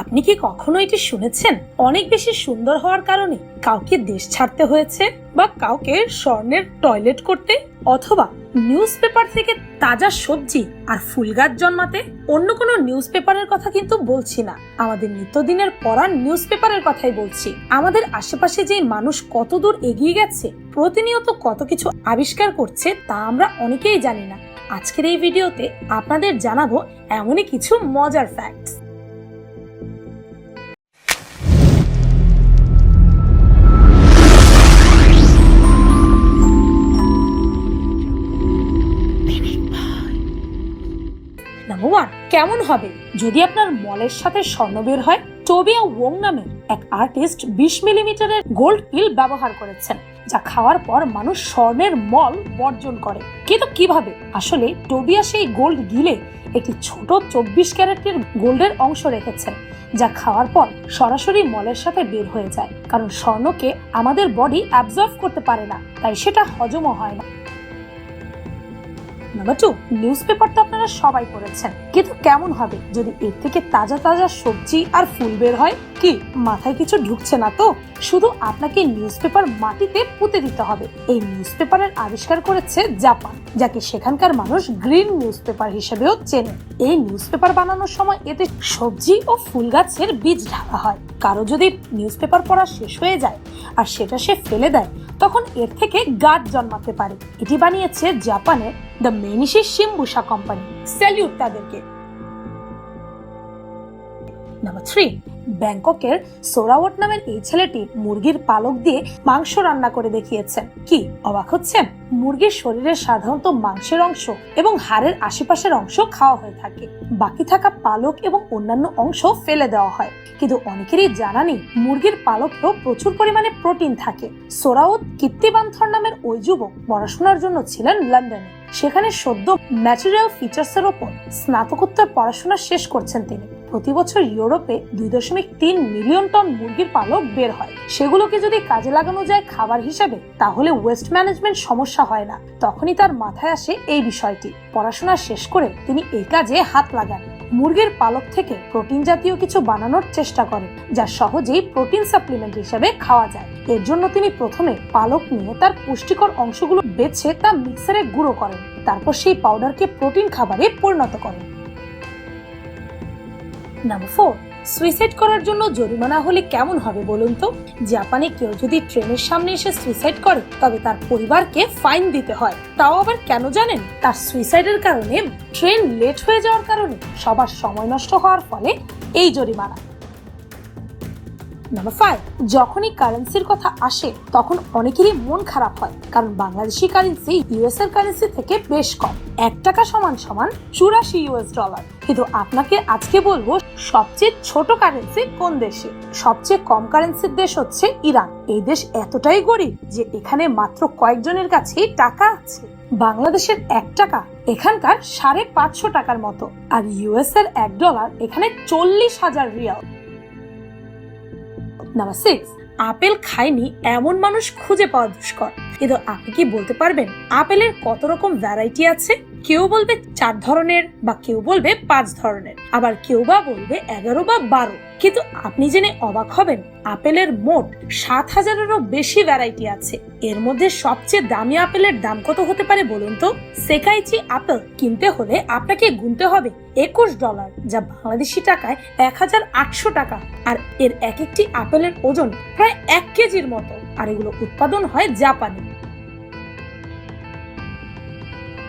আপনি কি কখনো এটি শুনেছেন? অনেক বেশি সুন্দর হওয়ার কারণে কাউকে দেশ ছাড়তে হয়েছে বা কাউকে স্বর্ণের টয়লেট করতে অথবা নিউজ পেপার থেকে তাজা সবজি আর ফুল গাছ জন্মাতে অন্য কোনো নিউজ পেপারের কথা কিন্তু বলছি না। আমাদের নিত্যদিনের পড়ার নিউজ পেপারের কথাই বলছি। আমাদের আশেপাশে যে মানুষ কত দূর এগিয়ে গেছে, প্রতিনিয়ত কত কিছু আবিষ্কার করছে তা আমরা অনেকেই জানি না। আজকের এই ভিডিওতে আপনাদের জানাব এমনই কিছু মজার ফ্যাক্টস ওয়ান কেমন হবে? যদি আপনার মলের সাথে স্বর্ণ বের হয়, টোবিয়া ওং নামের এক আর্টিস্ট বিশ মিলিমিটারের গোল্ড পিল ব্যবহার করেছেন, যা খাওয়ার পর মানুষ স্বর্ণের মল বর্জন করে। কিন্তু কীভাবে? আসলে টোবিয়া সেই গোল্ড গিলে একটি ছোট চব্বিশ ক্যারেটের গোল্ডের অংশ রেখেছেন, যা খাওয়ার পর সরাসরি মলের সাথে বের হয়ে যায়। কারণ স্বর্ণকে আমাদের বডি অ্যাবজর্ভ করতে পারে না, তাই সেটা হজমও হয় না। নাম্বার টু নিউজ পেপার তো আপনারা সবাই পড়েছেন। কিন্তু কেমন হবে যদি এর থেকে তাজা তাজা সবজি আর ফুল বের হয়? কি, মাথায় কিছু ঢুকছে না তো? শুধু আপনাকে নিউজ পেপার মাটিতে পুঁতে দিতে হবে। এই নিউজ পেপারের আবিষ্কার করেছে জাপান, যাকে সেখানকার মানুষ গ্রিন নিউজ পেপার হিসেবেও চেনে। এই নিউজ পেপার বানানোর সময় এতে সবজি ও ফুল গাছের বীজ ঢালা হয়। কারও যদি নিউজ পেপার পড়া শেষ হয়ে যায় আর সেটা সে ফেলে দেয়, তখন এর থেকে গাছ জন্মাতে পারে। এটি বানিয়েছে জাপানের দ্য মেনিশে শিম্বুসা কোম্পানি স্যালিউট তাদেরকে। নাম্বার থ্রি ব্যাংককের সোরাওয়াট নামের এই ছেলেটি মুরগির পালক দিয়ে মাংস রান্না করে দেখিয়েছেন কি, অবাক হচ্ছেন? মুরগির শরীরের সাধারণত মাংসের অংশ এবং হাড়ের আশেপাশের অংশ খাওয়া হয়ে থাকে। বাকি থাকা পালক এবং অন্যান্য অংশ ফেলে দেওয়া হয়। কিন্তু অনেকেরই জানা নেই মুরগির পালকেও প্রচুর পরিমাণে প্রোটিন থাকে। সোরাউত কীর্তিবান্থর নামের ওই যুবক পড়াশোনার জন্য ছিলেন লন্ডনে। সেখানে সদ্য ম্যাটেরিয়াল ফিচার্সের ওপর স্নাতকোত্তর পড়াশোনা শেষ করছেন তিনি। প্রতি বছর ইউরোপে দুই দশমিক তিন মিলিয়ন টন মুরগির পালক বের হয়। সেগুলোকে যদি কাজে লাগানো যায় খাবার হিসেবে, তাহলে ওয়েস্ট ম্যানেজমেন্ট সমস্যা হয় না। তখনই তার মাথায় আসে এই বিষয়টি। পড়াশোনা শেষ করে তিনি এই কাজে হাত লাগান। মুরগির পালক থেকে প্রোটিন জাতীয় কিছু বানানোর চেষ্টা করেন, যা সহজেই প্রোটিন সাপ্লিমেন্ট হিসেবে খাওয়া যায়। এর জন্য তিনি প্রথমে পালক নিয়ে তার পুষ্টিকর অংশগুলো বেছে তা মিক্সারে গুঁড়ো করেন। তারপর সেই পাউডারকে প্রোটিন খাবারে পরিণত করেন। নাম্বার ফোর সুইসাইড করার জন্য জরিমানা হলে কেমন হবে বলুন তো? জাপানে কেউ যদি ট্রেনের সামনে এসে সুইসাইড করে, তবে তার পরিবারকে ফাইন দিতে হয়। তাও আবার কেন জানেন? তার সুইসাইডের কারণে ট্রেন লেট হয়ে যাওয়ার কারণে সবার সময় নষ্ট হওয়ার ফলে এই জরিমানা। নাম্বার ফাইভ যখনই কারেন্সির কথা আসে, তখন অনেকেরই মন খারাপ হয়, কারণ বাংলাদেশি কারেন্সি ইউএস এর কারেন্সি থেকে বেশ কম। এক টাকা সমান সমান চুরাশি ইউএস ডলার কিন্তু আপনাকে আজকে বলব সবচেয়ে ছোট কারেন্সি কোন দেশে? সবচেয়ে কম কারেন্সির দেশ হচ্ছে ইরান। এই দেশ এতটাই গরিব যে এখানে মাত্র কয়েকজনের কাছেই টাকা আছে। বাংলাদেশের এক টাকা, এখানকার সাড়ে পাঁচশো টাকার মতো। আর ইউএস এর এক ডলার এখানে চল্লিশ হাজার রিয়াল। নাম্বার সিক্স আপেল খায়নি এমন মানুষ খুঁজে পাওয়া দুষ্কর। কিন্তু আপনি কি বলতে পারবেন? আপেলের কত রকম ভ্যারাইটি আছে? কেউ বলবে চার ধরনের বা কেউ বলবে পাঁচ ধরনের। আবার কেউ বা বলবে এগারো বা বারো। কিন্তু আপনি জেনে অবাক হবেন, আপেলের মোট সাত হাজারেরও বেশি ভ্যারাইটি আছে। এর মধ্যে সবচেয়ে দামি আপেলের দাম কত হতে পারে বলুন তো? সেকাইচি আপেল কিনতে হলে আপনাকে গুনতে হবে একুশ ডলার, যা বাংলাদেশি টাকায় এক হাজার আটশো টাকা। আর এর এক একটি আপেলের ওজন প্রায় এক কেজির মতো। আর এগুলো উৎপাদন হয় জাপানে।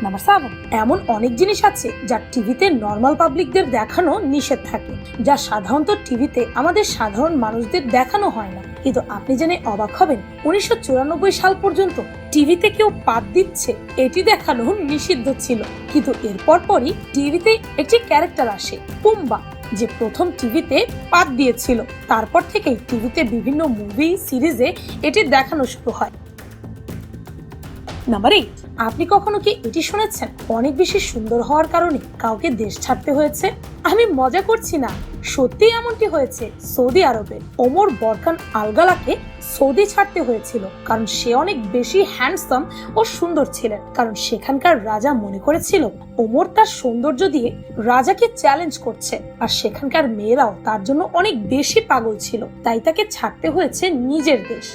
নাম্বার সেভেন এমন অনেক জিনিস আছে যা টিভিতে নর্মাল পাবলিকদের দেখানো নিষেধ থাকে, যা সাধারণত টিভিতে আমাদের সাধারণ মানুষদের দেখানো হয় না। কিন্তু আপনি জেনে অবাক হবেন, উনিশশো চুরানব্বই সাল পর্যন্ত টিভিতে কেউ পাত দিচ্ছে, এটি দেখানো নিষিদ্ধ ছিল। কিন্তু এরপর পরই টিভিতে একটি ক্যারেক্টার আসে পুম্বা যে প্রথম টিভিতে পাত দিয়েছিল। তারপর থেকেই টিভিতে বিভিন্ন মুভি সিরিজে এটি দেখানো শুরু হয়। নাম্বার এইট আপনি কখনো কি এটি শুনেছেন? অনেক বেশি সুন্দর হওয়ার কারণে কাউকে দেশ ছাড়তে হয়েছে? আমি মজা করছি না। সত্যি এমনটি হয়েছে, সৌদি আরবে। ওমর বরকান আলগালাকে সৌদি ছাড়তে হয়েছিল, কারণ সে অনেক বেশি হ্যান্ডসাম ও সুন্দর ছিলেন। কারণ সেখানকার রাজা মনে করেছিল, ওমর তার সৌন্দর্য দিয়ে রাজাকে চ্যালেঞ্জ করছে, আর সেখানকার মেয়েরাও তার জন্য অনেক বেশি পাগল ছিল। তাই তাকে ছাড়তে হয়েছে নিজের দেশ।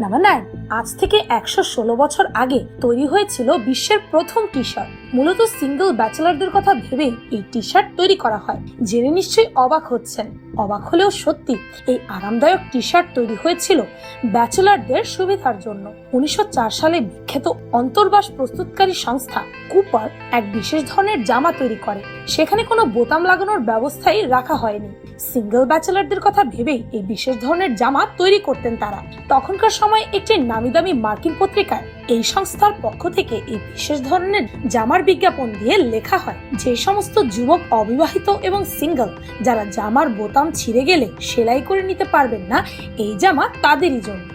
Number nine. আজ থেকে একশো ষোলো বছর আগে তৈরি হয়েছিল বিশ্বের প্রথম টি শার্ট মূলত সিঙ্গেল ব্যাচেলারদের কথা ভেবেই এই টি শার্ট তৈরি করা হয়। জেনে নিশ্চয়ই অবাক হচ্ছেন। অবাক হলেও সত্যি, এই আরামদায়ক টি শার্ট তৈরি হয়েছিল ব্যাচেলারদের সুবিধার জন্য। উনিশশো চার সালে বিখ্যাত অন্তর্বাস প্রস্তুতকারী সংস্থা কুপার এক বিশেষ ধরনের জামা তৈরি করে। সেখানে কোনো বোতাম লাগানোর ব্যবস্থাই রাখা হয়নি। সিঙ্গেল ব্যাচেলারদের কথা ভেবেই এই বিশেষ ধরনের জামা তৈরি করতেন তারা। তখনকার সময় একটি নামি দামি মার্কিন পত্রিকায় এই সংস্থার পক্ষ থেকে এই বিশেষ ধরনের জামার বিজ্ঞাপন দিয়ে লেখা হয়, যে সমস্ত যুবক অবিবাহিত এবং সিঙ্গল যারা জামার বোতাম ছিঁড়ে গেলে সেলাই করে নিতে পারবেন না, এই জামা তাদেরই জন্য।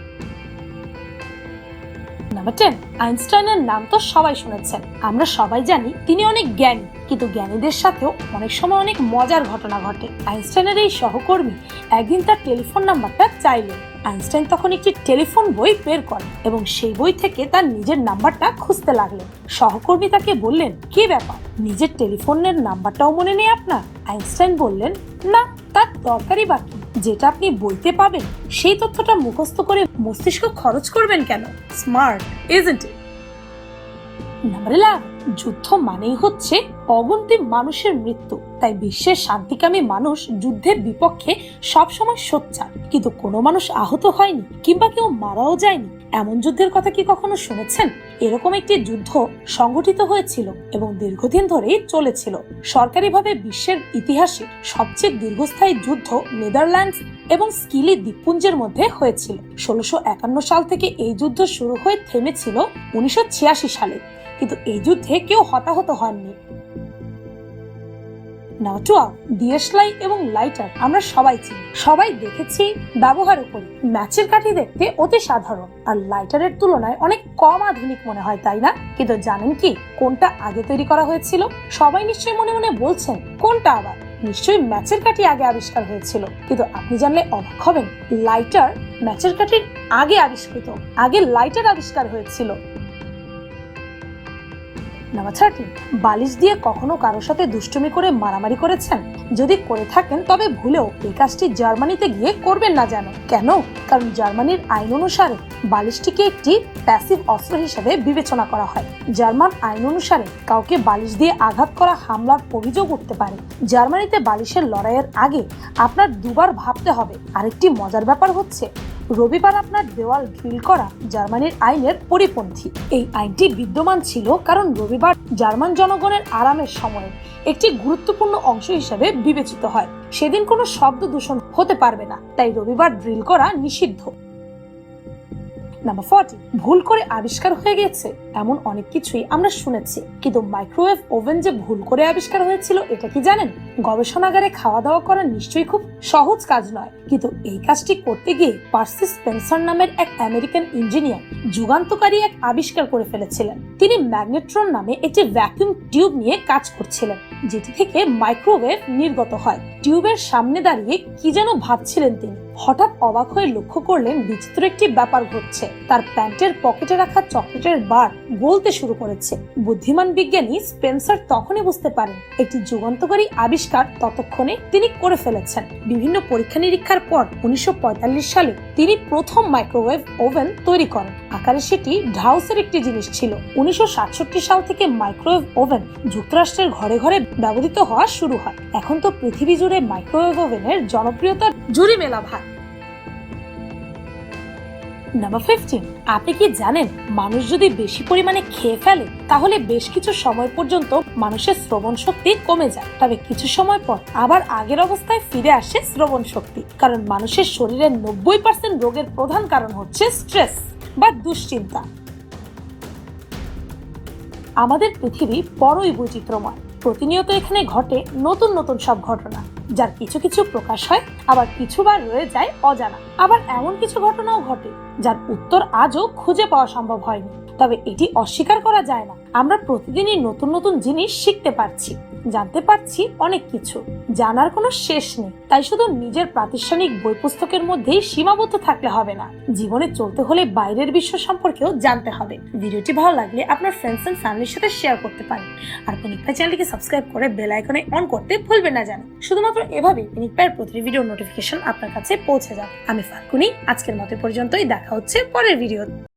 নাম্বার টেন আইনস্টাইনের নাম তো সবাই শুনেছেন। আমরা সবাই জানি তিনি অনেক জ্ঞানী, কিন্তু জ্ঞানীদের সাথেও অনেক সময় অনেক মজার ঘটনা ঘটে। আইনস্টাইনের এই সহকর্মী একদিন তার টেলিফোন নাম্বারটা চাইলেন। আইনস্টাইন তখন একটি টেলিফোন বই বের করেন এবং সেই বই থেকে তার নিজের নাম্বারটা খুঁজতে লাগলেন। সহকর্মী তাকে বললেন, কি ব্যাপার? নিজের টেলিফোনের নাম্বারটাও মনে নেই আপনার? আইনস্টাইন বললেন, না, তার দরকারই বাকি। যেটা আপনি বইতে পাবেন সেই তথ্যটা মুখস্থ করে মস্তিষ্ক খরচ করবেন কেন? স্মার্ট এজেন্ট ইট নাম্বার ইলেভেন যুদ্ধ মানেই হচ্ছে অগন্তি মানুষের মৃত্যু। তাই বিশ্বের শান্তিকামী মানুষ যুদ্ধের বিপক্ষে সবসময় সোচ্চার। কিন্তু কোনো মানুষ আহত হয়নি কিংবা কেউ মারাও যায়নি। এমন যুদ্ধের কথা কি কখনো শুনেছেন? এরকম একটি যুদ্ধ সংগঠিত হয়েছিল এবং দীর্ঘদিন ধরেই চলেছিল। সরকারিভাবে বিশ্বের ইতিহাসে সবচেয়ে দীর্ঘস্থায়ী যুদ্ধ নেদারল্যান্ডস এবং স্কিলি দ্বীপপুঞ্জের মধ্যে হয়েছিল। ষোলোশো সাল থেকে এই যুদ্ধ শুরু হয়ে থেমেছিল উনিশশো ছিয়াশি সালে। কিন্তু এই যুদ্ধে কেউ হতাহত হননি। এবং লাইটার আমরা সবাই চিনি। সবাই দেখেছি ব্যবহার করি ম্যাচের কাঠি দেখতে অতি সাধারণ। আর লাইটারের তুলনায় অনেক কম আধুনিক মনে হয়, তাই না? কিন্তু জানেন কি, কোনটা আগে তৈরি করা হয়েছিল? সবাই নিশ্চয়ই মনে মনে বলছেন, কোনটা আবার? নিশ্চয়ই ম্যাচের কাঠি আগে আবিষ্কার হয়েছিল। কিন্তু আপনি জানলে অবাক হবেন, লাইটার ম্যাচের কাঠির আগে আবিষ্কৃত, আগে লাইটার আবিষ্কার হয়েছিল। থার্টিন বালিশ দিয়ে কখনো কারোর সাথে দুষ্টুমি করে মারামারি করেছেন? যদি করে থাকেন, তবে ভুলেও এই কাজটি জার্মানিতে গিয়ে করবেন না যেন। কেন? কারণ জার্মানির আইন অনুসারে বালিশটিকে একটি প্যাসিভ অস্ত্র হিসেবে বিবেচনা করা হয়। জার্মান আইন অনুসারে কাউকে বালিশ দিয়ে আঘাত করা, হামলার অভিযোগ উঠতে পারে। জার্মানিতে বালিশের লড়াইয়ের আগে আপনার দুবার ভাবতে হবে। আরেকটি মজার ব্যাপার হচ্ছে রবিবার আপনার দেওয়াল ড্রিল করা জার্মানির আইনের পরিপন্থী। এই আইনটি বিদ্যমান ছিল কারণ রবিবার জার্মান জনগণের আরামের সময়ে একটি গুরুত্বপূর্ণ অংশ হিসেবে বিবেচিত হয়। সেদিন কোনো শব্দ দূষণ হতে পারবে না। তাই রবিবার ড্রিল করা নিষিদ্ধ। নাম্বার ফর্টি ভুল করে আবিষ্কার হয়ে গেছে। এমন অনেক কিছুই আমরা শুনেছি। কিন্তু মাইক্রোওয়েভ ওভেন যে ভুল করে আবিষ্কার হয়েছিল, এটা কি জানেন? গবেষণাগারে খাওয়া দাওয়া করা নিশ্চয়ই খুব সহজ কাজ নয়। কিন্তু এই কাজটি করতে গিয়ে পার্সি স্পেন্সার নামের এক আমেরিকান ইঞ্জিনিয়ার যুগান্তকারী এক আবিষ্কার করে ফেলেছিলেন। তিনি ম্যাগনেট্রন নামে একটি ভ্যাকুয়াম টিউব নিয়ে কাজ করছিলেন, যেটি থেকে মাইক্রোওয়েভ নির্গত হয়। টিউবের সামনে দাঁড়িয়ে কি যেন ভাবছিলেন তিনি। হঠাৎ অবাক হয়ে লক্ষ্য করলেন বিচিত্র একটি ব্যাপার ঘটছে। তার প্যান্টের পকেটে রাখা চকলেটের বার গলতে শুরু করেছে। বুদ্ধিমান বিজ্ঞানী স্পেন্সার তখনই বুঝতে পারেন, একটি যুগান্তকারী আবিষ্কার ততক্ষণে তিনি করে ফেলেছেন। বিভিন্ন পরীক্ষা নিরীক্ষার পর উনিশশো পঁয়তাল্লিশ সালে তিনি প্রথম মাইক্রোওয়েভ ওভেন তৈরি করেন। আকারে সেটি ঢাউসের একটি জিনিস ছিল। উনিশশো সাতষট্টি সাল থেকে মাইক্রোওয়েভ ওভেন যুক্তরাষ্ট্রের ঘরে ঘরে ব্যবহৃত হওয়া শুরু হয়। এখন তো পৃথিবী জুড়ে মাইক্রোওয়েভ ওভেনের জনপ্রিয়তার জুড়ি মেলা ভার। নাম্বার ফিফটিন আপনি কি জানেন মানুষ যদি বেশি পরিমাণে খেয়ে ফেলে, তাহলে বেশ কিছু সময় পর্যন্ত মানুষের শ্রবণ শক্তি কমে যায়। তবে কিছু সময় পর আবার আগের অবস্থায় ফিরে আসে শ্রবণ শক্তি। কারণ মানুষের শরীরের নব্বই পার্সেন্ট রোগের প্রধান কারণ হচ্ছে স্ট্রেস বা দুশ্চিন্তা। আমাদের পৃথিবী বড়ই বৈচিত্র্যময়। প্রতিনিয়ত এখানে ঘটে নতুন নতুন সব ঘটনা। যার কিছু কিছু প্রকাশ হয়, আবার কিছুবার রয়ে যায় অজানা। আবার এমন কিছু ঘটনাও ঘটে, যার উত্তর আজও খুঁজে পাওয়া সম্ভব হয়নি। তবে এটি অস্বীকার করা যায় না। আমরা প্রতিদিনই নতুন নতুন জিনিস শিখতে পারছি, জানতে পারছি অনেক কিছু। জানার কোনো শেষ নেই। তাই শুধু নিজের প্রাতিষ্ঠানিক বই পুস্তকের মধ্যেই সীমাবদ্ধ থাকলে হবে না। জীবনে চলতে হলে বাইরের বিশ্ব সম্পর্কেও জানতে হবে। ভিডিওটি ভালো লাগলে আপনার ফ্রেন্ডস এন্ড ফ্যামিলির সাথে শেয়ার করতে পারেন। আর পিনিক পাই চ্যানেলটিকে সাবস্ক্রাইব করে বেল আইকনে অন করতে ভুলবেন না জানেন শুধুমাত্র এভাবেই পিনিক পাইয়ের প্রতিটি ভিডিও নোটিফিকেশন আপনার কাছে পৌঁছে যাবে। আমি ফাল্গুনি, আজকের মতো পর্যন্তই। দেখা হচ্ছে পরের ভিডিও